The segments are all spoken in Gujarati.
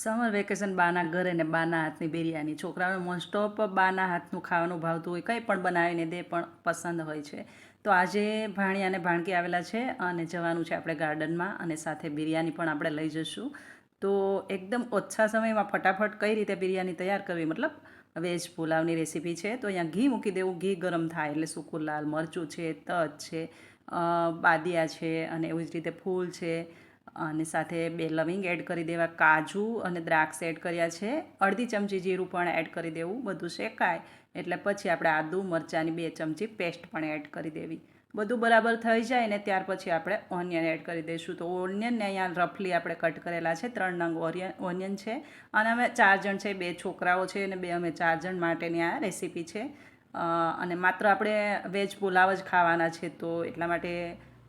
સમર વેકેશન બાના ઘરે ને બાના હાથની બિરયાની. છોકરાઓને મોસ્ટ ઓફ બાના હાથનું ખાવાનું ભાવતું હોય, કંઈ પણ બનાવીને દે પણ પસંદ હોય છે. તો આજે ભાણી અને ભાણકી આવેલા છે અને જવાનું છે આપણે ગાર્ડનમાં અને સાથે બિરયાની પણ આપણે લઈ જઈશું તો એકદમ ઓછા સમયમાં ફટાફટ કઈ રીતે બિરયાની તૈયાર કરવી? મતલબ વેજ પુલાવની રેસીપી છે, તો અહીંયા ઘી મૂકી દેવું. ઘી ગરમ થાય એટલે સૂકું લાલ મરચું છે, તજ છે બાદિયા છે અને એવી જ રીતે ફૂલ છે. અને સાથે બે લવિંગ એડ કરી દેવા, કાજુ અને દ્રાક્ષ એડ કર્યા છે. અડધી ચમચી જીરું પણ એડ કરી દેવું, બધું શેકાય. એટલે પછી આપણે આદુ, મરચાંની બે ચમચી પેસ્ટ પણ એડ કરી દેવી. બધું બરાબર થઈ જાય ને ત્યાર પછી આપણે ઓનિયન એડ કરી દઈશું. તો ઓનિયનને અહીંયા રફલી આપણે કટ કરેલા છે, ત્રણ નંગ ઓરિયન, ઓનિયન છે. અને અમે ચાર જણ છે, બે છોકરાઓ છે અને બે અમે ચાર જણ માટેની આ રેસીપી છે. અને માત્ર આપણે વેજ પુલાવ જ ખાવાના છે, તો એટલા માટે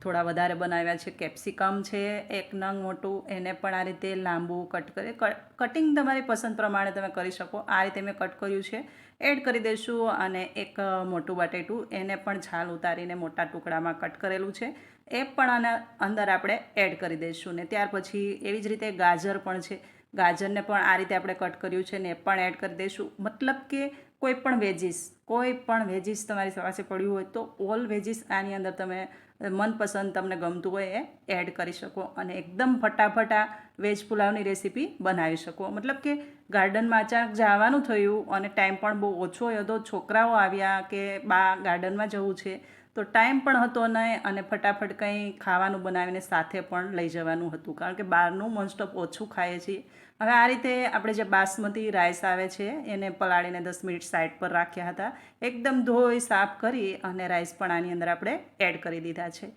થોડા વધારે બનાવ્યા છે. કેપ્સિકમ છે, એક નંગ મોટું, એને પણ આ રીતે લાંબુ કટ કરી કટિંગ તમારી પસંદ પ્રમાણે તમે કરી શકો. આ રીતે મેં કટ કર્યું છે. એડ કરી દઈશું અને એક મોટું બટેટું, એને પણ છાલ ઉતારીને મોટા ટુકડામાં કટ કરેલું છે. એ પણ આના અંદર આપણે એડ કરી દઈશું. ને ત્યાર પછી એવી જ રીતે ગાજર પણ છે. ગાજરને પણ આ રીતે આપણે કટ કર્યું છે ને એ પણ એડ કરી દઈશું. મતલબ કે કોઈ પણ વેજીસ, કોઈ પણ વેજીસ તમારી પાસે પડ્યું હોય તો ઓલ વેજીસ આની અંદર તમે મનપસંદ તમને ગમતું હોય એ એડ કરી શકો અને એકદમ ફટાફટ આ વેજ પુલાવની રેસીપી બનાવી શકો. મતલબ કે ગાર્ડનમાં અચાનક જવાનું થયું અને ટાઈમ પણ બહુ ઓછો હતો છોકરાઓ આવ્યા કે બા ગાર્ડનમાં જવું છે, તો ટાઈમ પણ હતો નહીં અને ફટાફટ કંઈ ખાવાનું બનાવીને સાથે પણ લઈ જવાનું હતું. કારણ કે બહારનું મોસ્ટ ઓફ ઓછું ખાઈએ છીએ. હવે આ રીતે આપણે જે બાસમતી રાઈસ આવે છે, એને પલાળીને દસ મિનિટ સાઈડ પર રાખ્યા હતા. એકદમ ધોઈ, સાફ કરી અને રાઈસ પણ આની અંદર આપણે એડ કરી દીધા છે.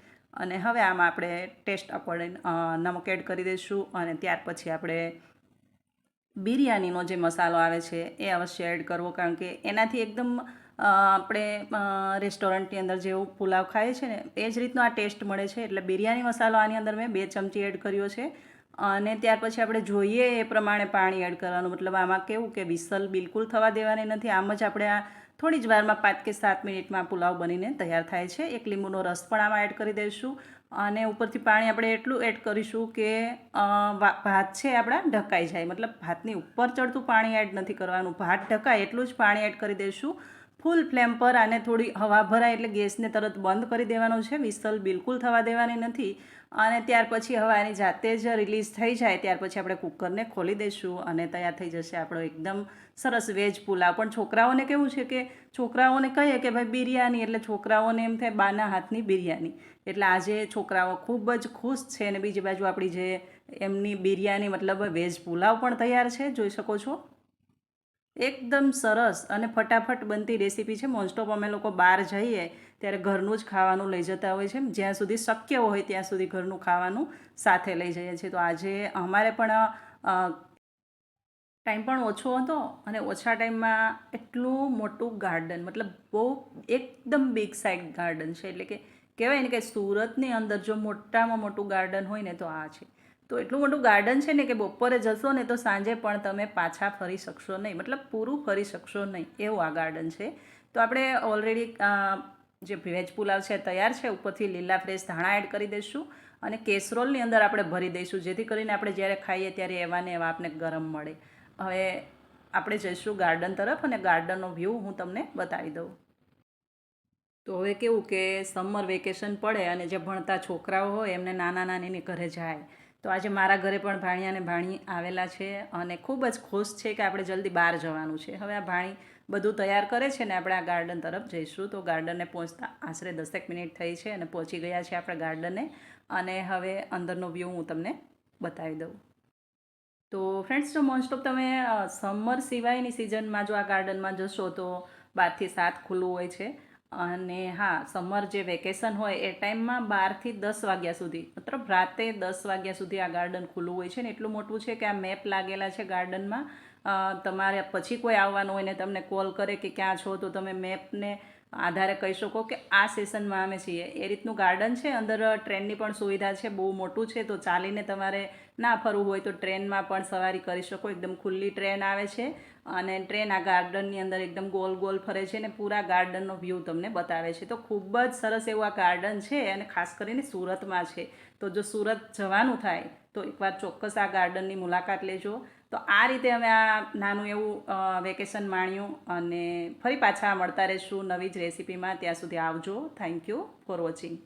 અને હવે આમાં આપણે ટેસ્ટ અકોર્ડિંગ નમક એડ કરી દઈશું અને ત્યાર પછી આપણે બિરયાનીનો જે મસાલો આવે છે, એ અવશ્ય એડ કરવો, કારણ કે એનાથી એકદમ આપણે રેસ્ટોરન્ટની અંદર જેવું પુલાવ ખાઈએ છીએ ને, એ જ રીતનો આ ટેસ્ટ મળે છે. એટલે બિરયાની મસાલો આની અંદર મેં બે ચમચી એડ કર્યો છે. અને ત્યાર પછી આપણે જોઈએ એ પ્રમાણે પાણી એડ કરવાનું. મતલબ આમાં કેવું કે વિસલ બિલકુલ થવા દેવાની નથી. આમ જ આપણે આ થોડી જ વારમાં પાંચ કે સાત મિનિટમાં પુલાવ બનીને તૈયાર થાય છે. એક લીંબુનો રસ પણ આમાં એડ કરી દઈશું. અને ઉપરથી પાણી આપણે એટલું એડ કરીશું કે ભાત છે આપણા ઢકાઈ જાય. મતલબ ભાતની ઉપર ચડતું પાણી એડ નથી કરવાનું. ભાત ઢકાય એટલું જ પાણી એડ કરી દઈશું. ફૂલ ફ્લેમ પર આને થોડી હવા ભરાય એટલે ગેસને તરત બંધ કરી દેવાનો છે. વિસલ બિલકુલ થવા દેવાની નથી. અને ત્યાર પછી હવા એની જાતે જ રિલીઝ થઈ જાય, ત્યાર પછી આપણે કુકરને ખોલી દઈશું અને તૈયાર થઈ જશે આપણો એકદમ સરસ વેજ પુલાવ. પણ છોકરાઓને કેવું છે કે છોકરાઓને કહીએ કે ભાઈ, બિરયાની. એટલે છોકરાઓને એમ થાય બાના હાથની બિરયાની. એટલે આજે છોકરાઓ ખૂબ જ ખુશ છે. અને બીજી બાજુ આપણી જે એમની બિરયાની, મતલબ વેજ પુલાવ પણ તૈયાર છે. જોઈ શકો છો. એકદમ સરસ અને ફટાફટ બનતી રેસીપી છે. મોસ્ટ ઓફ અમે લોકો બહાર જઈએ ત્યારે ઘરનું જ ખાવાનું લઈ જતા હોય છે. જ્યાં સુધી શક્ય હોય ત્યાં સુધી ઘરનું ખાવાનું સાથે લઈ જઈએ છીએ. તો આજે અમારે પણ ટાઈમ પણ ઓછો હતો અને ઓછા ટાઈમમાં એટલું મોટું ગાર્ડન, મતલબ બહુ એકદમ બિગ સાઇડ ગાર્ડન છે. એટલે કે કહેવાય ને કે સુરતની અંદર જો મોટામાં મોટું ગાર્ડન હોય ને તો આ છે. તો એટલું મોટું ગાર્ડન છે ને કે બપોરે જશો ને તો સાંજે પણ તમે પાછા ફરી શકશો નહીં. મતલબ પૂરું ફરી શકશો નહીં એવું આ ગાર્ડન છે. તો આપણે ઓલરેડી જે વેજ પુલાવ છે તૈયાર છે, ઉપરથી લીલા ફ્રેશ ધાણા એડ કરી દઈશું અને કેસરોલની અંદર આપણે ભરી દઈશું. જેથી કરીને આપણે જ્યારે ખાઈએ ત્યારે એવા ને એવા આપણે ગરમ મળે. હવે આપણે જઈશું ગાર્ડન તરફ અને ગાર્ડનનો વ્યૂ હું તમને બતાવી દઉં. તો હવે કેવું કે સમર વેકેશન પડે અને જે ભણતા છોકરાઓ હોય એમને નાના નાનીની ઘરે જાય. તો આજે મારા ઘરે પણ ભાણિયા અને ભાણી આવેલા છે અને ખૂબ જ ખુશ છે કે આપણે જલ્દી બહાર જવાનું છે. હવે આ ભાણી બધું તૈયાર કરે છે ને આપણે આ ગાર્ડન તરફ જઈશું. તો ગાર્ડનને પહોંચતા આશરે દસેક મિનિટ થઈ છે અને પહોંચી ગયા છે આપણે ગાર્ડને અને હવે અંદરનો વ્યૂ હું તમને બતાવી દઉં. તો ફ્રેન્ડ્સ જો મોસ્ટ ઓફ તમે સમર સિવાયની સિઝનમાં જો આ ગાર્ડનમાં જશો તો બારથી સાત ખુલ્લું હોય છે. અને હા, સમર જે વેકેશન હોય એ ટાઈમમાં બારથી દસ વાગ્યા સુધી, મતલબ રાતે દસ વાગ્યા સુધી આ ગાર્ડન ખુલ્લું હોય છે ને એટલું મોટું છે કે આ મેપ લાગેલા છે ગાર્ડનમાં. તમારે પછી કોઈ આવવાનું હોય ને તમને કોલ કરે કે ક્યાં છો, તો તમે મેપને આધારે કહી શકો કે આ સેશનમાં અમે છીએ. એ રીતનું ગાર્ડન છે. અંદર ટ્રેનની પણ સુવિધા છે. બહુ મોટું છે. તો ચાલીને તમારે ના ફરવું હોય તો ટ્રેનમાં પણ સવારી કરી શકો. એકદમ ખુલ્લી ટ્રેન આવે છે અને ટ્રેન આ ગાર્ડનની અંદર એકદમ ગોલ ગોલ ફરે છે અને પૂરા ગાર્ડનનો વ્યૂ તમને બતાવે છે. તો ખૂબ જ સરસ એવું આ ગાર્ડન છે અને ખાસ કરીને સુરતમાં છે. તો જો સુરત જવાનું થાય તો એકવાર ચોક્કસ આ ગાર્ડનની મુલાકાત લેજો. તો આ રીતે અમે આ નાનું એવું વેકેશન માણ્યું અને ફરી પાછા મળતા રહીશું નવી જ રેસીપીમાં. ત્યાં સુધી આવજો. Thank you for watching